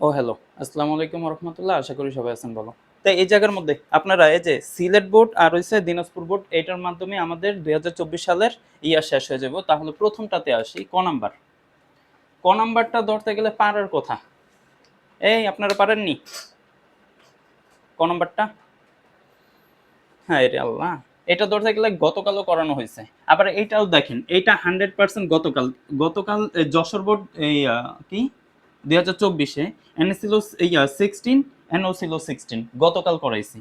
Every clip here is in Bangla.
ও হ্যালো আসসালামু আলাইকুম রহমতুল্লাহ আশা করি সবাই আছেন ভালো। তো এই জায়গার মধ্যে আপনারা এই যে সিলেট বোর্ড আর হচ্ছে দিনাজপুর বোর্ড এটার মাধ্যমে আমাদের দুই হাজার চব্বিশ সালের ইয়া শেষ হয়ে যাব। তাহলে প্রথমটাতে আসি, ক নাম্বার? ক নাম্বারটা ধরতে গেলে পারার কথা। এই, আপনারা পারেননি? ক নাম্বারটা? হ্যাঁ রে আল্লাহ, এটা ধরতে গেলে গতকালও করানো হয়েছে। আবার এইটাও দেখেন, এইটা হান্ড্রেড পার্সেন্ট গতকাল গতকাল যশোর বোর্ড, এই কি? দুই হাজার চব্বিশে এন ছিল ইয়া সিক্সটিন এনও ছিল সিক্সটিন গতকাল করাইছি।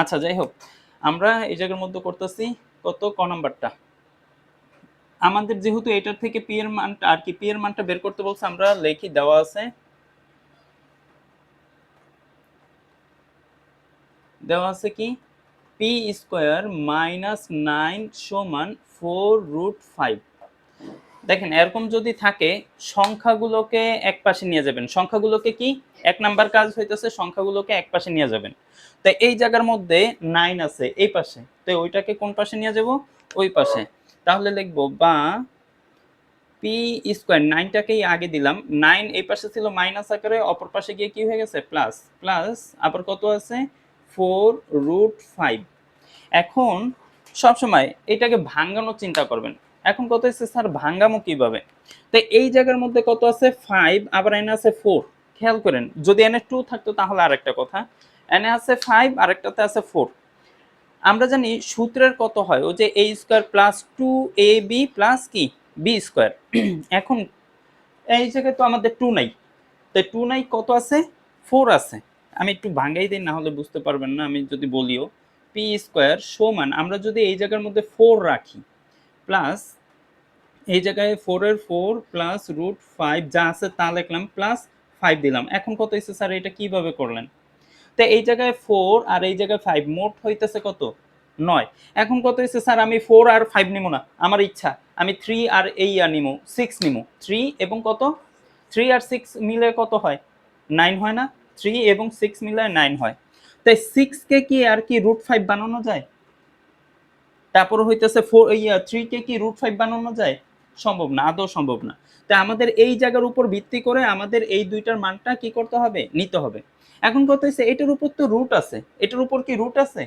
আচ্ছা যাই হোক, আমরা এই জায়গার মধ্যে করতেছি কত? ক নাম্বারটা? আমাদের যেহেতু এটার থেকে পি এর মানটা, আর কি পি এর মানটা বের করতে বলছে, আমরা লেখি, দেওয়া আছে। দেওয়া আছে কি? পি স্কোয়ার মাইনাস নাইন সমান ফোর রুট ফাইভ দেখেন, এরকম যদি থাকে, সংখ্যাগুলোকে এক পাশে নিয়ে যাবেন। সংখ্যাগুলোকে কি? এক নাম্বার কাজ হইতেছে, সংখ্যাগুলোকে এক পাশে নিয়ে যাবেন। তো এই জায়গার মধ্যে নাইন আছে, এই পাশে। তো ওইটাকে কোন পাশে নিয়ে যাব? ওই পাশে। তাহলে লিখব বা পি স্কোয়ার নাইনটাকেই আগে দিলাম। নাইন এই পাশে ছিল মাইনাস আকারে, অপর পাশে গিয়ে কি হয়ে গেছে? প্লাস প্লাস আবার কত আছে? ফোর রুট ফাইভ এখন সবসময় এটাকে ভাঙানোর চিন্তা করবেন। এখন কত হচ্ছে স্যার? ভাঙ্গামো কীভাবে? তো এই জায়গার মধ্যে কত আছে? ফাইভ আবার এনে আছে ফোর খেয়াল করেন, যদি এনে টু থাকতো তাহলে আরেকটা কথা। এনে আছে ফাইভ আরেকটাতে আছে ফোর আমরা জানি সূত্রের কত হয়? ও যে A square plus two A B plus কি? বি স্কোয়ার এখন এই জায়গায় তো আমাদের টু নাই। তো টু নাই কত আছে? ফোর আছে। আমি একটু ভাঙ্গাই দিই, না হলে বুঝতে পারবেন না, আমি যদি বলিও। পি স্কোয়ার সমান, আমরা যদি এই জায়গার মধ্যে ফোর রাখি প্লাস এই জায়গায় ফোরের ফোর প্লাস রুট ফাইভ যা আছে তা লিখলাম প্লাস ফাইভ দিলাম। এখন কত হয়েছে স্যার এটা কীভাবে করলেন? তো এই জায়গায় ফোর আর এই জায়গায় ফাইভ মোট হইতেছে কত? নয়। এখন কত হয়েছে স্যার আমি ফোর আর ফাইভ নিবো না। আমার ইচ্ছা, আমি থ্রি আর এই আর নিমো সিক্স নিমো। থ্রি এবং কত? থ্রি আর সিক্স মিলে কত হয়? নাইন হয় না। থ্রি এবং সিক্স মিলে নাইন হয়। তাই সিক্সকে কি আর কি রুট ফাইভ বানানো যায়? তারপর হইতেছে ফোর ইয়া থ্রিকে কি রুট ফাইভ বানানো যায়? সম্ভব না, আদৌ সম্ভব না। তাই আমাদের এই জায়গার উপর ভিত্তি করে আমাদের এই দুইটার মানটা কি করতে হবে? নিতে হবে। এখন কত হয়েছে এটার উপর তো রুট আছে। এটার উপর কি রুট আছে?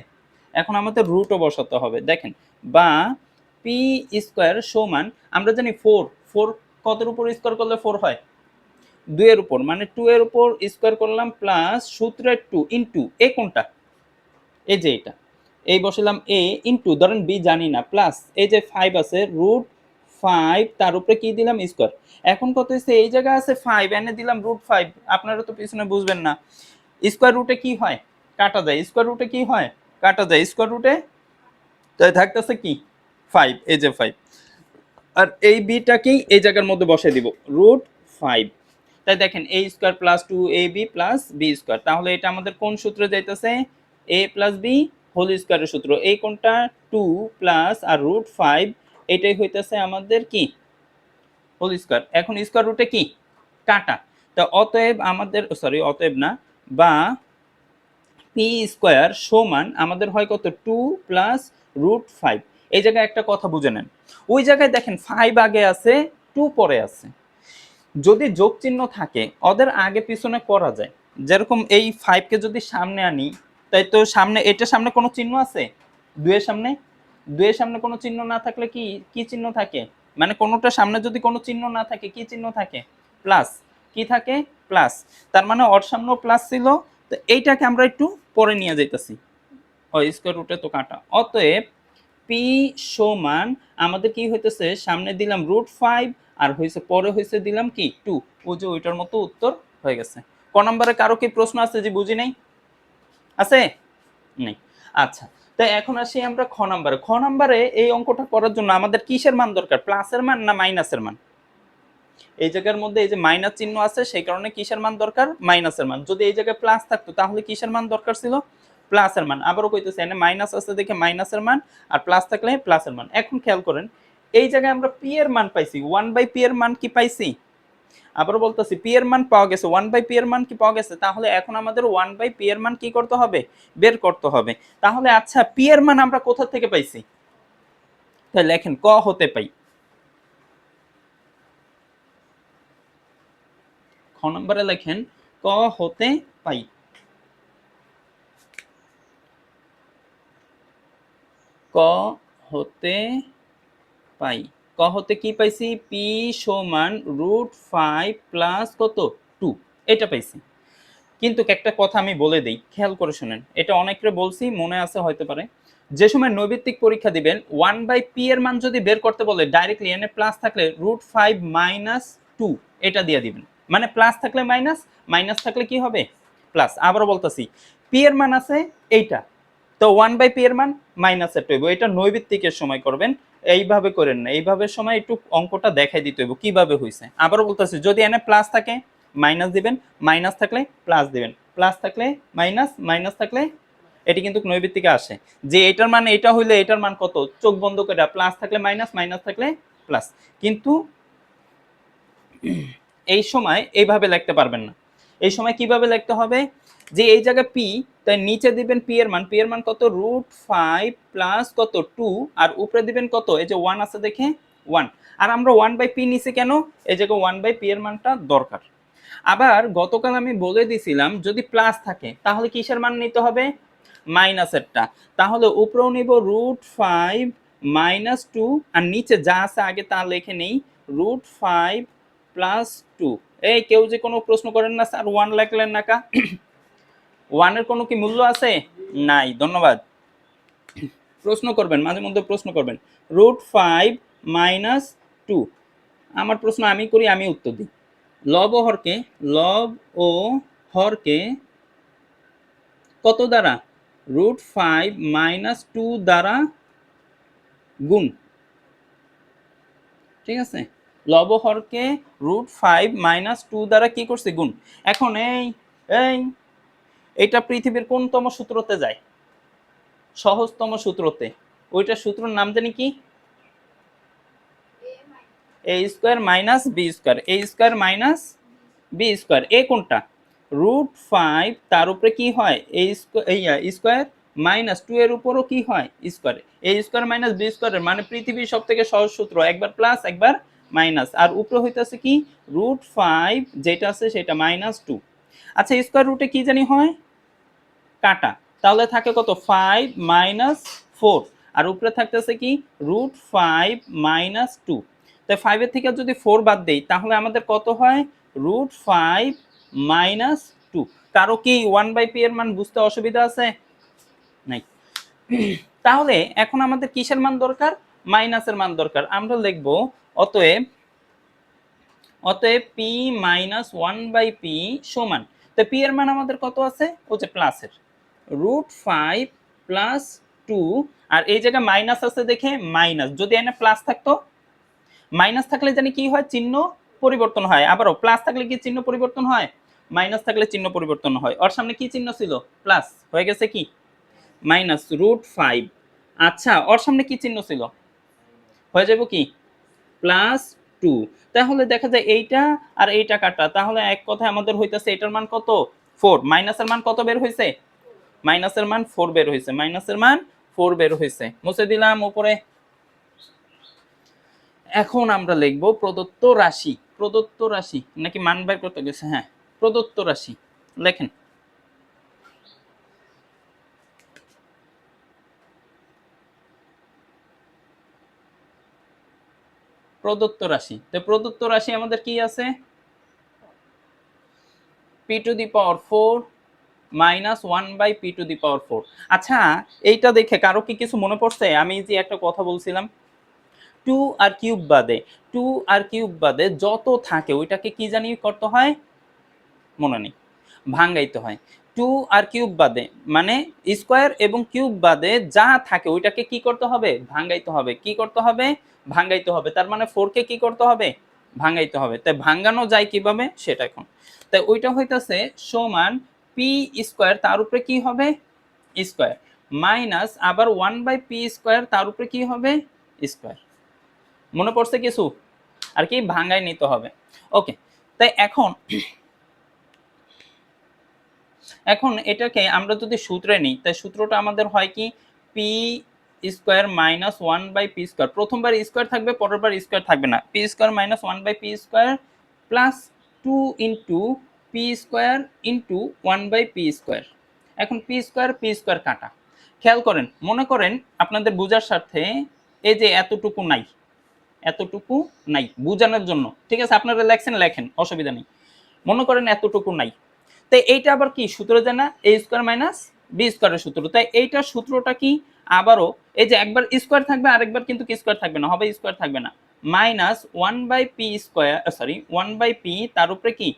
এখন আমাদের রুটও বসাতে হবে। দেখেন, বা পি স্কোয়ার সমান, আমরা জানি ফোর ফোর কতের উপর স্কোয়ার করলে ফোর হয়? দুইয়ের উপর মানে টু এর উপর স্কোয়ার করলাম প্লাস সূত্রের টু ইন্টু এ কোনটা? এই যে এটা। এই বসালাম এ ইন্টু ধরেন বি জানি না প্লাস এই যে ফাইভ আছে রুট ফাইভ তার উপরে কি দিলাম? স্কোয়ার এখন কত হচ্ছে এই জায়গা আছে ফাইভ এনে দিলাম রুট ফাইভ আপনারা তো পিছনে বুঝবেন না। স্কোয়ার রুটে কি হয়? কাটা যায়। স্কোয়ার রুটে কি হয়? কাটা যায়। স্কোয়ার রুটে তো থাকতেছে কি? ফাইভ এই যে ফাইভ আর এই বিটাকেই এই জায়গার মধ্যে বসাই দিব। রুট ফাইভ তাই দেখেন A square plus two A B plus B square তাহলে এটা আমাদের কোন সূত্রে যাইতেছে? এ প্লাস বি হোল স্কোয়ারের সূত্র। এই কোনটা? টু প্লাস আর রুট ফাইভ এটাই হইতেছে আমাদের কি? হোল স্কোয়ার এখন স্কোয়ার রুটে কি? কাটা। তো অতএব আমাদের সরি অতএব না, বা পি স্কোয়ার সমান আমাদের হয় কত? টু প্লাস রুট ফাইভ এই জায়গায় একটা কথা বুঝে নেন। ওই জায়গায় দেখেন ফাইভ আগে আছে টু পরে আছে। যদি যোগ চিহ্ন থাকে, ওদের আগে পিছনে করা যায়। যেরকম এই ফাইভকে যদি সামনে আনি, তাই তো সামনে এটা সামনে কোনো চিহ্ন আছে? দুয়ের সামনে? দুয়ের সামনে কোনো চিহ্ন না থাকলে কি কি চিহ্ন থাকে? মানে কোনোটা সামনে যদি কোনো চিহ্ন না থাকে, কি চিহ্ন থাকে? প্লাস। কি থাকে? প্লাস। তার মানে ওর সামনেও প্লাস ছিল। তো এইটাকে আমরা একটু পরে নিয়ে যাইতেছি। ও স্কোয়ার রুটে তো কাটা। অতএব পি সমান আমাদের কি হইতেছে? সামনে দিলাম রুট ফাইভ আর হয়েছে পরে হয়েছে দিলাম কি? টু ও যে ওইটার মতো উত্তর হয়ে গেছে। ক নম্বরে কারও কি প্রশ্ন আছে যে বুঝি নাই? আছে? নেই। আচ্ছা তো এখন আসি আমরা খ নাম্বারে। খ নাম্বারে এই অঙ্কটা করার জন্য আমাদের কিসের মান দরকার? প্লাসের মান না মাইনাসের মান? এই জায়গার মধ্যে এই যে মাইনাস চিহ্ন আছে, সেই কারণে কিসের মান দরকার? মাইনাসের মান। যদি এই জায়গায় প্লাস থাকতো, তাহলে কিসের মান দরকার ছিল? প্লাসের মান। আবারও কইতেছে, এখানে মাইনাস আছে দেখে মাইনাসের মান, আর প্লাস থাকলে প্লাসের মান। এখন খেয়াল করেন, এই জায়গায় আমরা পি এর মান পাইছি। ওয়ান বাই পি এর মান কি পাইছি? আবারও বলতেছি পি এর মান পাওয়া গেছে ওয়ান বাই পি এর মান কি পাওয়া গেছে? তাহলে এখন আমাদের ওয়ান বাই পি এর মান কি করতে হবে? বের করতে হবে। তাহলে আচ্ছা পি এর মান আমরা কোথা থেকে পাইছি? তাহলে লেখেন, ক হতে পাই। খ নম্বরে লেখেন, ক হতে পাই। ক হতে পাই। হতে কি পাইছি? পি সমান রুট ফাইভ প্লাস কত? টু এটা পাইছি। কিন্তু একটা কথা আমি বলে দিই, খেয়াল করে শোনেন, এটা অনেকরে বলছি, মনে আছে হয়তো পারে। যে সময় নৈবিত্তিক পরীক্ষা দিবেন ওয়ান বাই পি এর মান যদি বের করতে বলে ডাইরেক্টলি এনে প্লাস থাকলে রুট ফাইভ মাইনাস টু এটা দিয়ে দিবেন। মানে প্লাস থাকলে মাইনাস মাইনাস থাকলে কি হবে? প্লাস আবারও বলতেছি পি এর মান আছে এইটা। তো ওয়ান বাই পি এর মান মাইনাসের হইব। এটা নৈবিত্তিকের সময় করবেন এইভাবে করেন না। এইভাবে সময় একটু অঙ্কটা দেখাই দিতে হইব, কীভাবে হয়েছে আবারও বলতেছি, যদি এনে প্লাস থাকে মাইনাস দিবেন মাইনাস থাকলে প্লাস দিবেন। প্লাস থাকলে মাইনাস মাইনাস থাকলে এটি কিন্তু নৈবিত্তিকে আসে। যে এটার মান এটা হইলে এটার মান কত? চোখ বন্ধ করে প্লাস থাকলে মাইনাস মাইনাস থাকলে প্লাস কিন্তু এই সময় এইভাবে লিখতে পারবেন না। এই সময় কীভাবে লিখতে হবে? যে এই জায়গায় পি তাই নিচে দিবেন পি এর মান। পি এর মান কত? রুট ফাইভ প্লাস কত? টু আর উপরে দিবেন কত? এই যে ওয়ান আছে দেখে ওয়ান আর আমরা ওয়ান বাই পি নিচে কেন? এই জায়গায় ওয়ান বাই পি এর মানটা দরকার। আবার গতকাল আমি বলে দিছিলাম, যদি প্লাস থাকে, তাহলে কিসের মান নিতে হবে? মাইনাসেরটা তাহলে উপরেও নিব রুট ফাইভ মাইনাস টু আর নিচে যা আছে আগে তা লিখে নেই। রুট ফাইভ প্লাস টু এই কেউ যে কোনো প্রশ্ন করেন না, স্যার ওয়ান লিখলেন না কা? ওয়ানের কোনো কি মূল্য আছে? নাই, ধন্যবাদ। প্রশ্ন করবেন, মাঝে মধ্যে প্রশ্ন করবেন। রুট ফাইভ মাইনাস টু আমার প্রশ্ন আমি করি, আমি উত্তর দিই। লব ও হরকে লব ও হরকে কত দ্বারা? রুট ফাইভ মাইনাস টু দ্বারা গুণ। ঠিক আছে? লব হরকে রুট ফাইভ মাইনাস টু দ্বারা কি করছে? গুণ। এখন এই এই এটা পৃথিবীর কোনতম সূত্রতে যায়? সহজতম সূত্রতে। ওইটা সূত্রের নাম জানি কি? A square minus B square. A square minus B square. এ কোনটা? রুট ফাইভ তার উপরে কি হয়? এ স্কোয়ার মাইনাস টু এর উপরও কি হয়? Square. A square minus B স্কোয়ারের মানে পৃথিবীর সব থেকে সহজ সূত্র। একবার প্লাস, একবার মাইনাস। আর উপরে হইতেছে কি? রুট ফাইভ যেটা আছে সেটা মাইনাস টু। আচ্ছা স্কোয়ার রুটে কি জানি হয়? কাটা। তাহলে থাকে কত? ফাইভ মাইনাস ফোর আর উপরে থাকতেছে কি? রুট ফাইভ মাইনাস টু তাই ফাইভের থেকে যদি ফোর বাদ দেই, তাহলে আমাদের কত হয়? রুট ফাইভ মাইনাস টু কারও কি ওয়ান বাই পি এর মান বুঝতে অসুবিধা আছে? নাই। তাহলে এখন আমাদের কিসের মান দরকার? মাইনাসের মান দরকার। আমরা লিখব, অতএব অতএব P minus one by P সমান। তো পি এর মান আমাদের কত আছে? ও যে প্লাসের রুট ফাইভ প্লাস টু আর এই জায়গায় মাইনাস আছে দেখে মাইনাস যদি এনে প্লাস থাকতো? মাইনাস থাকলে জানি কি হয়? চিহ্ন পরিবর্তন হয়। আবারও প্লাস থাকলে কি চিহ্ন পরিবর্তন হয়? মাইনাস থাকলে চিহ্ন পরিবর্তন হয়। ওর সামনে কি চিহ্ন ছিল? প্লাস হয়ে গেছে কি? মাইনাস রুট ফাইভ আচ্ছা ওর সামনে কি চিহ্ন ছিল? হয়ে যাব কি? প্লাস টু তাহলে দেখা যায় এইটা আর এইটা কাটা তাহলে এক কথায় আমাদের হইতেছে এটার মান কত? ফোর মাইনাসের মান কত বের হয়েছে মাইনাসের মান ফোর বের হয়েছে মাইনাসের মান ফোর বের হয়েছে মুছে দিলাম উপরে। এখন আমরা লিখব প্রদত্ত রাশি। প্রদত্ত রাশি। নাকি মান বের করতে গেছে? হ্যাঁ প্রদত্ত রাশি। লেখেন। প্রদত্ত রাশি। তো প্রদত্ত রাশি আমাদের কি আছে? P to the power four minus one by P to the power four আচ্ছা এইটা দেখে কারও কি কিছু মনে পড়ছে? আমি যে একটা কথা বলছিলাম টু আর কিউব বাদে টু আর কিউব বাদে যত থাকে, ওইটাকে কি জানি করতে হয়? মনে নেই, ভাঙ্গাইতে হয়। টু আর কিউব বাদে মানে স্কোয়ার এবং কিউব বাদে যা থাকে ওইটাকে কি করতে হবে? ভাঙ্গাইতে হবে। কি করতে হবে? ভাঙ্গাইতে হবে। তার মানে ফোরকে কি করতে হবে? ভাঙ্গাইতে হবে। তাই ভাঙ্গানো যায় কীভাবে? সেটা এখন। তাই ওইটা হইতেছে সমান পি স্কোয়ার তার উপরে কি হবে? স্কোয়ার। মাইনাস আবার ওয়ান বাই পি স্কোয়ার তার উপরে কি হবে? স্কোয়ার। মনে পড়ছে কিছু? আর কি? ভাঙ্গাই নিতে হবে। ওকে। তাই এখন এখন এটাকে আমরা যদি সূত্রে নিই, তাই সূত্রটা আমাদের হয় কি? P square minus one by P square প্রথমবার স্কোয়ার থাকবে, পরেরবার স্কোয়ার থাকবে না। P square minus one by P square plus two into P square into one by P square এখন পি স্কোয়ার পি স্কোয়ার কাটা। খেয়াল করেন, মনে করেন আপনাদের বোঝার স্বার্থে এই যে এতটুকু নাই এতটুকু নাই, বোঝানোর জন্য। ঠিক আছে, আপনারা লেখছেন লেখেন, অসুবিধা নেই। মনে করেন এতটুকু নাই। তো এইটা আবার কি? সূত্র জানা এ স্কোয়ার মাইনাস বি স্কোয়ারের সূত্র। তাই এইটার সূত্রটা কি? আবারও এই যে একবার স্কোয়ার থাকবে, আরেকবার কিন্তু কি স্কোয়ার থাকবে না? হবে স্কোয়ার থাকবে না। Minus one by P square sorry one by P তার উপরে কি?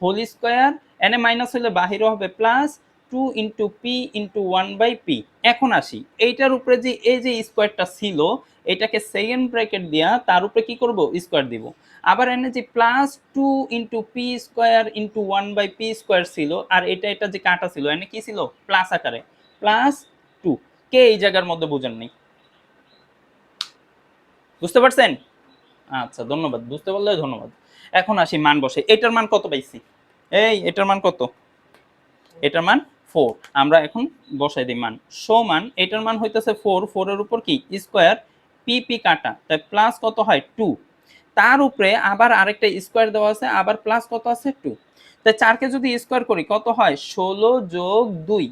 হোল স্কোয়ার এনে মাইনাস হলে বাহিরে হবে plus two into P into one by P এখন আসি, এইটার উপরে যে, এই যে স্কোয়ারটা ছিল এটাকে সেকেন্ড ব্র্যাকেট দিয়া তার উপরে কি করব? স্কোয়ার দিব। আবার এনে যে plus two into p square into one by p square ছিল, আর এটা এটা যে কাটা ছিল, এনে কি ছিল? প্লাস আকারে। প্লাস টু কে এই জায়গার মধ্যে বোঝেন নেই? বুঝতে পারছেন? আচ্ছা ধন্যবাদ। বুঝতে পারলে ধন্যবাদ। এখন আসি মান বসে। এটার মান কত পাইছি? এই, এটার মান কত? এটার মান ফোর আমরা এখন বসাই দিই মান। সমান, এটার মান হইতেছে ফোর ফোরের উপর কি? স্কোয়ার পি পি কাটা, তাই প্লাস কত হয়? টু তার উপরে আবার আরেকটা স্কোয়ার দেওয়া আছে, আবার প্লাস কত আছে? টু তাই চারকে যদি স্কোয়ার করি, কত হয়? ষোলো যোগ দুই।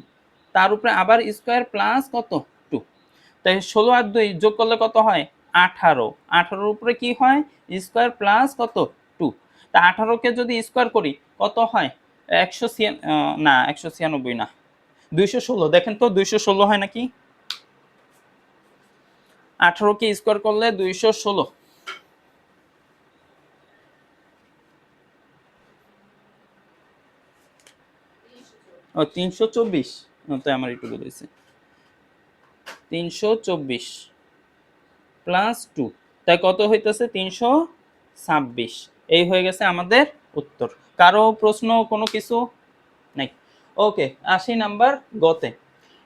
তার উপরে আবার স্কোয়ার প্লাস কত? টু তাই ষোলো আর দুই যোগ করলে কত হয়? আঠারো। আঠারোর উপরে কি হয়? স্কোয়ার প্লাস কত? টু তা আঠারোকে যদি স্কোয়ার করি, কত হয়? একশো না, একশো ছিয়ানব্বই না। দুইশো ষোলো। দেখেন তো, দুইশো ষোলো হয় নাকি? আঠারোকে স্কোয়ার করলে দুইশো ষোলো। তিনশো চব্বিশ। আমার একটু বলেছে তিনশো চব্বিশ প্লাস টু, তাই কত হইতেছে? তিনশো ছাব্বিশ। এই হয়ে গেছে আমাদের উত্তর। কারও প্রশ্ন, কোনো কিছু নাই। ওকে, আশি নাম্বার গতে।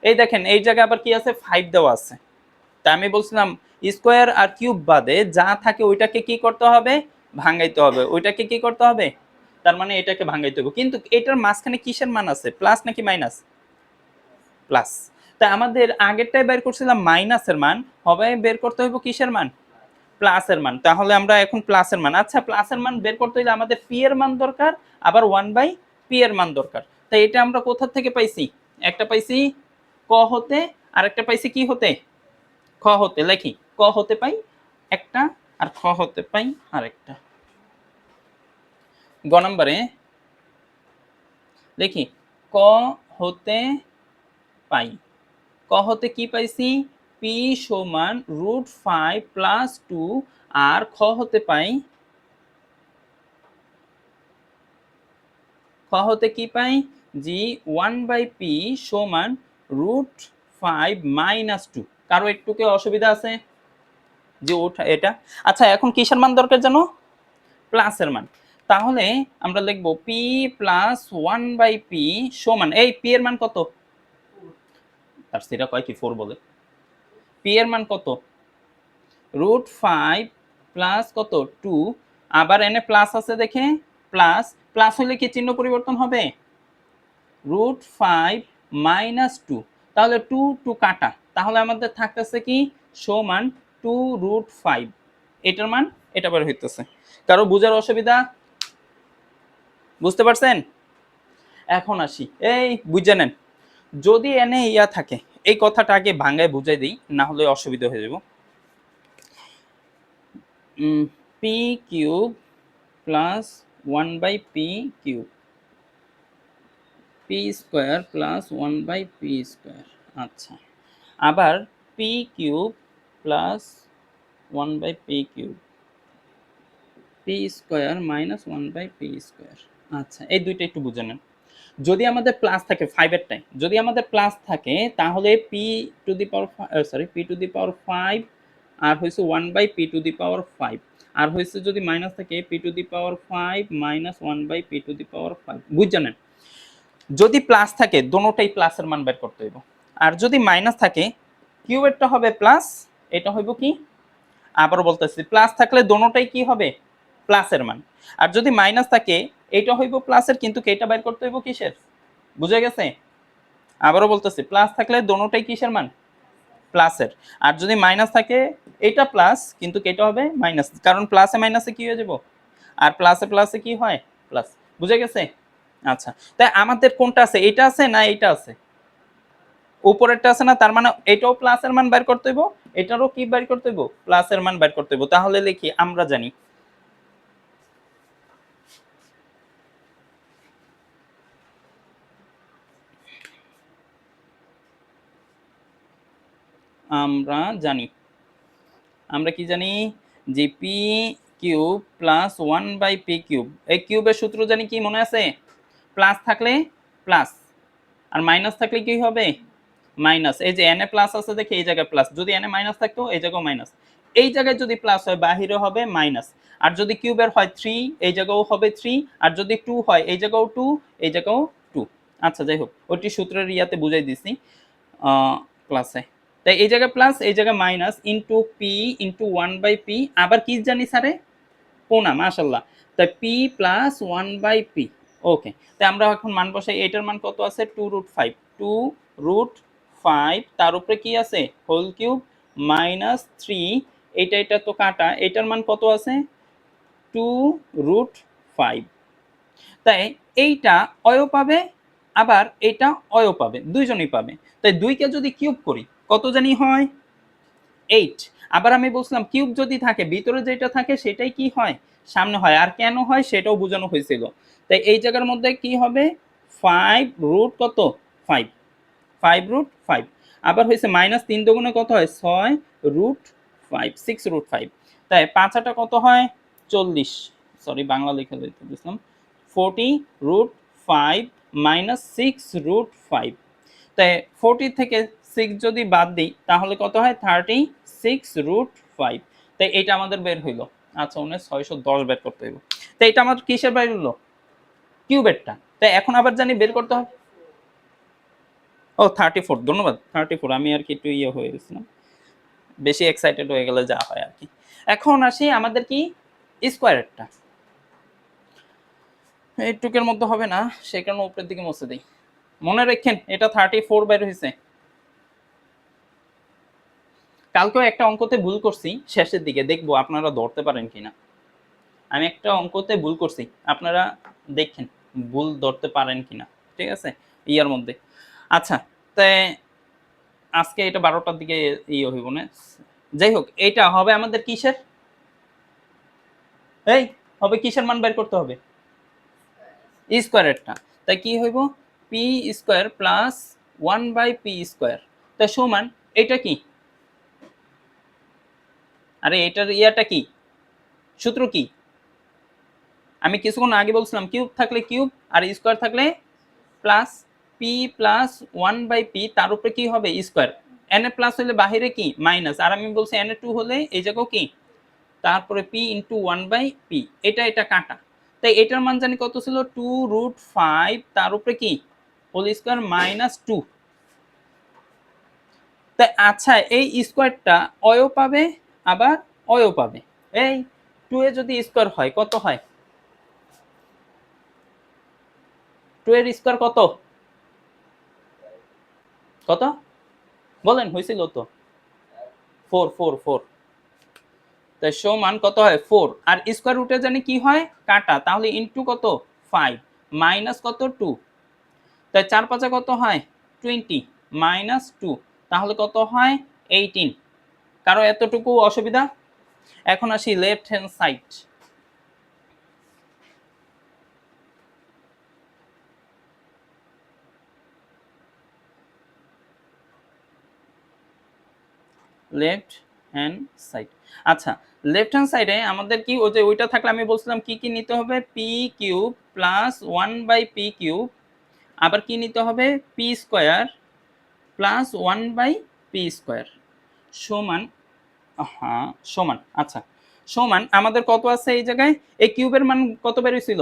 এই দেখেন, এই জায়গায় আবার কি আছে? ফাইভ দেওয়া আছে। তা আমি বলছিলাম, স্কোয়ার আর কিউব বাদে যা থাকে ওইটাকে কি করতে হবে? ভাঙাইতে হবে। ওইটাকে কি করতে হবে? তার মানে এটাকে ভাঙাইতে হবে। কিন্তু এটার মাঝখানে কিসের মান আছে? প্লাস নাকি মাইনাস? প্লাস। তা আমাদের আগেরটাই বের করছিলাম মাইনাসের মান, হবে বের করতে হইব কিসের মান? প্লাসের মান। তাহলে আমরা এখন প্লাসের মান। আচ্ছা প্লাসের মান বের করতে হইলে আমাদের পি এর মান দরকার, আবার ওয়ান বাই পি এর মান দরকার। তাই এটা আমরা কোথা থেকে পাইছি? একটা পাইছি ক হতে আর একটা পাইছি কি হতে? খ হতে, লেখি, ক হতে পাই, একটা আর খ হতে পাই আরেকটা। গ নম্বরে দেখি ক হতে পাই। ক হতে কি পাইছি? পি সমান রুট ফাইভ প্লাস টু আর খ হতে পাই, খ হতে কি পাই? জি ওয়ান বাই পি সমান রুট ফাইভ মাইনাস টু। কারও একটুকে অসুবিধা আছে? যে ওঠা এটা। আচ্ছা এখন কিসের মান দরকার জানো? প্লাসের মান। তাহলে আমরা লিখব p plus one by p সমান, এই পি এর মান কত? তার সেটা কয় কি? ফোর বলে। পি এর মান কত? রুট ফাইভ প্লাস কত? টু আবার এনে প্লাস আছে দেখে? প্লাস প্লাস হলে কি চিহ্ন পরিবর্তন হবে? রুট ফাইভ মাইনাস টু তাহলে টু টু কাটা। তাহলে আমাদের থাকতেছে কি? সমান টু রুট ফাইভ এটার মান, এটা বের হইতেছে। কারও বুঝার অসুবিধা? বুঝতে পারছেন? এখন আসি। এই, বুঝে নেন। যদি এনে ইয়া থাকে, এই কথাটা আগে ভাঙ্গায় বুঝাই দিই, না হলে অসুবিধা হয়ে যাব। P cube plus one by p cube p square plus one by p square আচ্ছা। আবার p cube plus one by p cube p square minus one by p square আচ্ছা এই দুইটা একটু বুঝে নেন। যদি আমাদের প্লাস থাকে ফাইভের ফাইভেরটাই যদি আমাদের প্লাস থাকে, তাহলে p to the power sorry p to the power five আর হয়েছে one by p to the power five আর হয়েছে যদি মাইনাস থাকে p to the power five minus one by p to the power five বুঝ জানেন যদি প্লাস থাকে, দোনোটাই প্লাসের মান বের করতে হইব। আর যদি মাইনাস থাকে কিউবেরটা হবে প্লাস এটা হইব কি? আবারও বলতেছি প্লাস থাকলে দোনোটাই কি হবে? প্লাসের মান। আর যদি মাইনাস থাকে, এটা হইব প্লাসের কিন্তু এটা বের করতে হইব কিসের? বুঝে গেছে? আবারও বলতেছি প্লাস থাকলে দোনোটাই কিসের মান? প্লাসের আর যদি মাইনাস থাকে, এটা প্লাস কিন্তু এটা হবে মাইনাস কারণ প্লাসে মাইনাসে কি হয়ে যাব? আর প্লাসে প্লাসে কি হয়? প্লাস বুঝে গেছে? আচ্ছা। তাই আমাদের কোনটা আছে? এটা আছে না এটা আছে? উপরেরটা আছে না, তার মানে এটাও প্লাসের মান বের করতে হইব, এটারও কি বের করতে হইব? প্লাসের মান বের করতে হইব। তাহলে লিখি, আমরা জানি। আমরা জানি। আমরা কি জানি? যে p cube plus one by p cube এই কিউবের সূত্র জানি কি মনে আছে? প্লাস থাকলে প্লাস আর মাইনাস থাকলে কি হবে? মাইনাস। এই যে এন এ প্লাস আছে, দেখে এই জায়গায় প্লাস যদি এন এ মাইনাস থাকতো, এই জায়গাও মাইনাস এই জায়গায় যদি প্লাস হয়, বাহিরে হবে মাইনাস আর যদি কিউবের হয় থ্রি এই জায়গাও হবে থ্রি আর যদি টু হয়, এই জায়গাও টু এই জায়গাও টু আচ্ছা যাই হোক ওটি সূত্রের ইয়াতে বুঝাই দিছি প্লাসে তাই এই জায়গায় প্লাস এই জায়গায় minus into p into one by p আবার কি জানি স্যারে? পোনা, মাশাল্লাহ। তাই p plus one by p okay তাই আমরা এখন মান বসাই এটার মান কত আছে? Two root five two root five তার উপরে কি আছে? হোল কিউব মাইনাস থ্রি এটা এটা তো কাটা এটার মান কত আছে? টু রুট ফাইভ তাই এইটা অয় পাবে, আবার এটা অয় পাবে, দুইজনই পাবে। তাই দুইকে যদি কিউব করি, কত জানি হয়? এইট আবার আমি বলছিলাম কিউব যদি থাকে, ভিতরে যেটা থাকে, সেটাই কি হয়? সামনে হয়। আর কেন হয়? সেটাও বোঝানো হয়েছিল। তাই এই জায়গার মধ্যে কি হবে? ফাইভ রুট কত? ফাইভ ফাইভ রুট ফাইভ আবার হয়েছে মাইনাস তিন দুগুণে কত হয়? ছয় root five six root five তাই পাঁচাটা কত হয়? চল্লিশ। সরি বাংলা লিখে দিয়েছিলাম forty root five minus six root five তাই ফোরটি থেকে সিক্স যদি বাদ দিই, তাহলে কত হয়? থার্টি সিক্স রুট ফাইভ তাই এটা আমাদের বের হইল। আচ্ছা উনি ছয়শো দশ বের করতে হইব। তাই এটা আমার কিসের বের হইল? কিউবেরটা তাই এখন আবার জানি বের করতে হবে ও থার্টি ফোর ধন্যবাদ। থার্টি ফোর আমি আর কি একটু ইয়ে হয়ে গেছিলাম। বেশি এক্সাইটেড হয়ে গেলে যা হয় আর কি। এখন আসি আমাদের কি? স্কোয়ারেরটা এইটুকের মধ্যে হবে না, সেই কারণে উপরের দিকে মুছে দিই। মনে রাখেন, এটা থার্টি ফোর বের হয়েছে। কালকেও একটা অঙ্কতে ভুল করছি, শেষের দিকে দেখব আপনারা ধরতে পারেন কিনা। আমি একটা অঙ্কতে ভুল করছি, আপনারা দেখেন, ভুল ধরতে পারেন কিনা। ঠিক আছে? ইয়ার মধ্যে। আচ্ছা তাই আজকে এটা বারোটার দিকে ইয়ে হইব না। যাই হোক এটা হবে আমাদের কিসের? এই, হবে কিসের মান বের করতে হবে? স্কোয়ারেরটা। তাই কি হইব? P square plus one by p square তাই সমান এটা কি? আরে, এটার ইয়াটা কি? সূত্র কি? আমি কিছুক্ষণ আগে বলছিলাম, কিউব থাকলে কিউব, আর স্কোয়ার থাকলে plus p plus one by p তার উপরে কি হবে? স্কোয়ার এন এ প্লাস হলে বাহিরে কি? মাইনাস আর আমি বলছি এন এ টু হলে এই জায়গাও কি? তারপরে p into one by p এটা এটা কাটা। তাই এটার মান জানি কত ছিল? টু রুট ফাইভ তার উপরে কি? হোল স্কোয়ার মাইনাস টু তাই আচ্ছা এই স্কোয়ারটা অয় পাবে, আবার অয় পাবে। এই টু এ যদি স্কোয়ার হয়, কত হয়? টু এর স্কোয়ার কত? কত? বলেন হয়েছিল তো। ফোর ফোর ফোর তাই মান কত হয়? ফোর আর স্কোয়ার রুটে জানি কি হয়? কাটা। তাহলে ইন্টু কত? ফাইভ মাইনাস কত? টু তাই চার পাঁচে কত হয়? টোয়েন্টি মাইনাস টু তাহলে কত হয়? এইটিন কারও এতটুকু অসুবিধা? এখন আসি left hand side left hand side. আচ্ছা লেফট হ্যান্ড সাইডে আমাদের কি ওই যে ওইটা থাকলে আমি বলছিলাম কি কি নিতে হবে? P cube plus one by p cube আবার কি নিতে হবে? P square plus one by p square সমান হ্যাঁ সমান আচ্ছা সমান আমাদের কত আছে এই জায়গায়? এই কিউবের মান কত বেরিয়েছিল?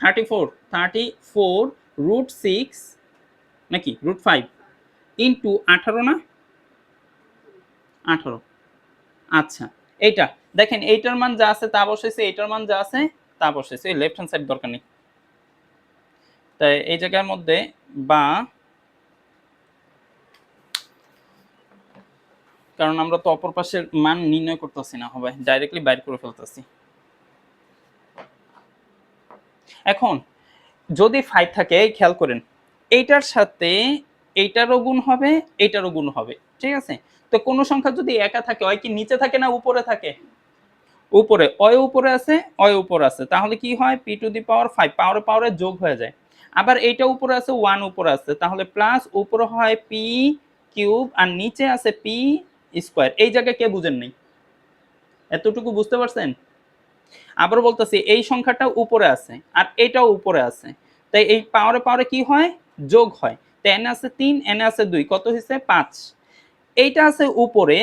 Thirty four thirty four root six নাকি রুট ফাইভ ইন্টু আঠারো না? আঠারো। আচ্ছা এইটা, দেখেন এইটার মান যা আছে তা বসেছে এইটার মান যা আছে তা বসেছে এই লেফট হ্যান্ড সাইড দরকার নেই। তাই এই জায়গার মধ্যে বা, কারণ আমরা তো অপর পাশের মান নির্ণয় করতেছি না, হবে ডাইরেক্টলি বাইর করে ফেলতেছি। এখন, যদি ফাইভ থাকে খেয়াল করেন, এইটার সাথে এইটারও গুণ হবে, এইটারও গুণ হবে, ঠিক আছে? তো কোনো সংখ্যা যদি একা থাকে হয় কি নিচে থাকে না উপরে থাকে? উপরে, অয় উপরে আছে, অয় উপরে আছে। তাহলে কি হয়? P to the power five পাওয়ারে পাওয়ারে যোগ হয়ে যায়। আবার এইটা উপরে আছে ওয়ান উপরে আছে। তাহলে প্লাস উপরে হয় পি কিউব আর নিচে আছে পি স্কোয়ার এই জায়গায় কে বুঝেন নাই? এতটুকু বুঝতে পারছেন? আবার বলতেছি, এই সংখ্যাটা উপরে আছে আর এটাও উপরে আছে। তাই এই পাওয়ারে পাওয়ারে কি হয়? যোগ হয়। তো এন আছে তিন এন আছে দুই। কত হয়েছে পাঁচ। এইটা আছে উপরে,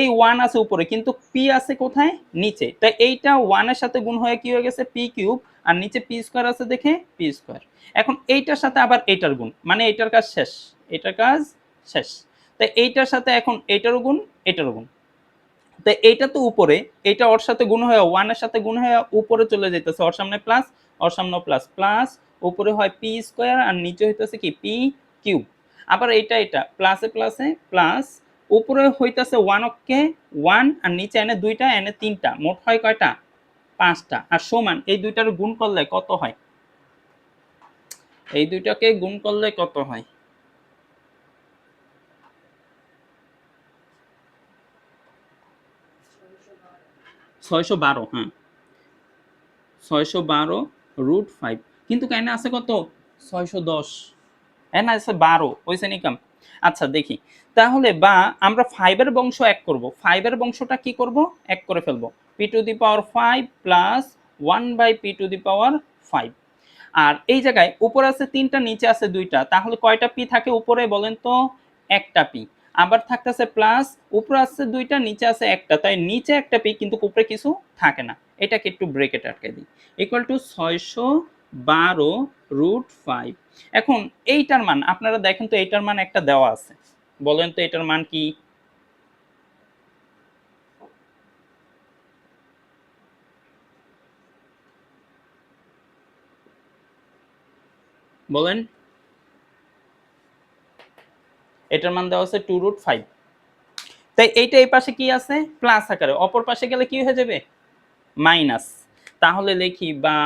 এই ওয়ান আছে উপরে, কিন্তু পি আছে কোথায়? নিচে। তাই এইটা ওয়ানের সাথে গুণ হয়ে কি হয়ে গেছে? পি কিউব আর নিচে পি স্কোয়ার আছে দেখে পি স্কোয়ার এখন এইটার সাথে আবার এইটার গুণ মানে এইটার কাজ শেষ এটার কাজ শেষ। তাই এইটার সাথে এখন এইটারও গুণ এটারও গুণ। তো এইটা তো উপরে এটা ওর সাথে গুণ হয়ে ওয়ানের সাথে গুণ হয়ে উপরে চলে যেতেছে ওর সামনে প্লাস ওর সামনে প্লাস প্লাস উপরে হয় পি স্কোয়ার আর নিচে হইতেছে কি? পি কিউব আবার এটা এটা প্লাসে প্লাসে প্লাস উপরে হইতেছে ওয়ান অক্ষে ওয়ান আর নিচে এনে দুইটা, এনে তিনটা। মোট হয় কয়টা? পাঁচটা। আর সমান, এই দুইটার গুণ করলে কত হয়? এই দুইটাকে গুণ করলে কত হয়? ছয়শো বারো হ্যাঁ। ছয়শো বারো রুট ফাইভ কিন্তু কেন আছে কত? ছয়শো দশ। এন আছে বারো। হয়েছে নিকাম আচ্ছা দেখি। তাহলে বা আমরা ফাইভের বংশ এক করব। ফাইভের বংশটা কি করব? এক করে ফেলব। P to the power five plus one by p to the power five আর এই জায়গায় উপরে আছে তিনটা, নিচে আছে দুইটা। তাহলে কয়টা পি থাকে উপরে বলেন তো? একটা পি আবার থাকতেছে প্লাস উপরে আছে দুইটা, নিচে আছে একটা। তাই নিচে একটা পি কিন্তু উপরে কিছু থাকে না। এটাকে একটু ব্রেকেট আটকে দিই। ইকুয়াল টু ছয়শো বারো রুট ফাইভ। এখন এইটার মান, আপনারা দেখেন তো এইটার মান একটা দেওয়া আছে। বলেন তো এটার মান কি? বলেন। এটার মান দেওয়া আছে টু রুট ফাইভ। তাই এইটা এই পাশে কি আছে? প্লাস আকারে। অপর পাশে গেলে কি হয়ে যাবে? মাইনাস। তাহলে লিখি বা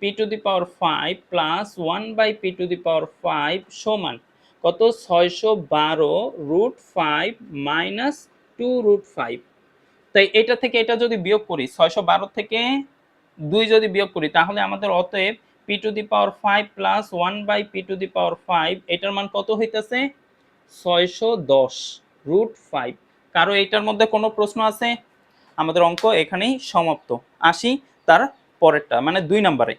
p to the power five plus one by p to the power five সমান কত? ছয়শো বারো root five minus two root five তাই এটা থেকে এটা যদি বিয়োগ করি, ছয়শো বারো থেকে দুই যদি বিয়োগ করি, তাহলে আমাদের অতএব p to the power five plus one by p to the power five এটার মান কত হইতেছে? ছয়শো দশ রুট ফাইভ কারও এইটার মধ্যে কোনো প্রশ্ন আছে? আমাদের অঙ্ক এখানেই সমাপ্ত। আসি তার পরেরটা মানে দুই নম্বরে।